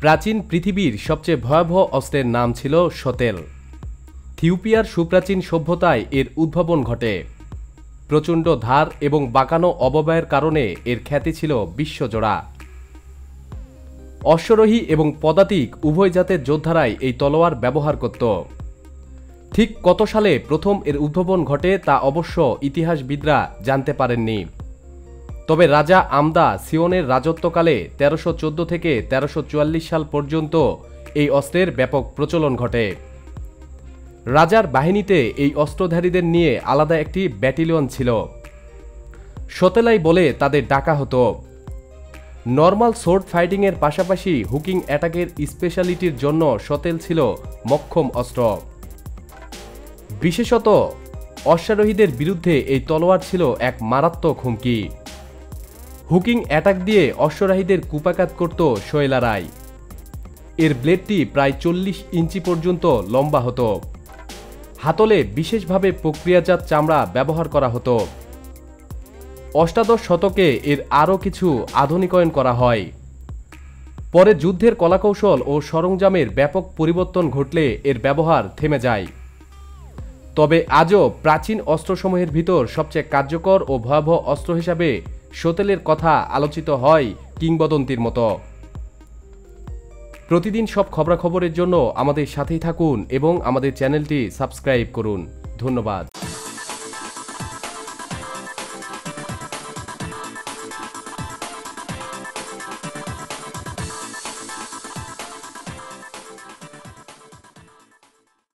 প্রাচীন পৃথিবীর সবচেয়ে ভয়াবহ অস্ত্রের নাম ছিল সতেল। থিউপিয়ার সুপ্রাচীন সভ্যতায় এর উদ্ভাবন ঘটে। প্রচণ্ড ধার এবং বাঁকানো অববায়ের কারণে এর খ্যাতি ছিল বিশ্বজোড়া। অশ্বরোহী এবং পদাতিক উভয় জাতের যোদ্ধারাই এই তলোয়ার ব্যবহার করত। ঠিক কত সালে প্রথম এর উদ্ভাবন ঘটে তা অবশ্য ইতিহাসবিদরা জানতে পারেননি। তবে রাজা আমদা সিওনের রাজত্বকালে তেরোশো থেকে তেরোশো সাল পর্যন্ত এই অস্ত্রের ব্যাপক প্রচলন ঘটে। রাজার বাহিনীতে এই অস্ত্রধারীদের নিয়ে আলাদা একটি ব্যাটালিয়ন ছিল। সতেলাই বলে তাদের ডাকা হতো। নর্মাল সোর্ড ফাইটিংয়ের পাশাপাশি হুকিং অ্যাটাকের স্পেশালিটির জন্য সতেল ছিল মক্ষম অস্ত্র। বিশেষত অশ্বারোহীদের বিরুদ্ধে এই তলোয়ার ছিল এক মারাত্মক হুমকি। হুকিং অ্যাটাক দিয়ে অশ্বরাহীদের কুপাকাত করত শৈলা রায়। এর ব্লেডটি প্রায় চল্লিশ ইঞ্চি পর্যন্ত লম্বা হতো। হাতলে বিশেষভাবে প্রক্রিয়াজাত চামড়া ব্যবহার করা হতো। অষ্টাদশ শতকে এর আরও কিছু আধুনিকায়ন করা হয়। পরে যুদ্ধের কলাকৌশল ও সরঞ্জামের ব্যাপক পরিবর্তন ঘটলে এর ব্যবহার থেমে যায়। তবে আজও প্রাচীন অস্ত্রসমূহের ভিতর সবচেয়ে কার্যকর ও ভয়াবহ অস্ত্র হিসাবে সোতেলের কথা আলোচিত হয় কিংবদন্তির মতো। প্রতিদিন সব খবরাখবরের জন্য আমাদের সাথেই থাকুন এবং আমাদের চ্যানেলটি সাবস্ক্রাইব করুন। ধন্যবাদ।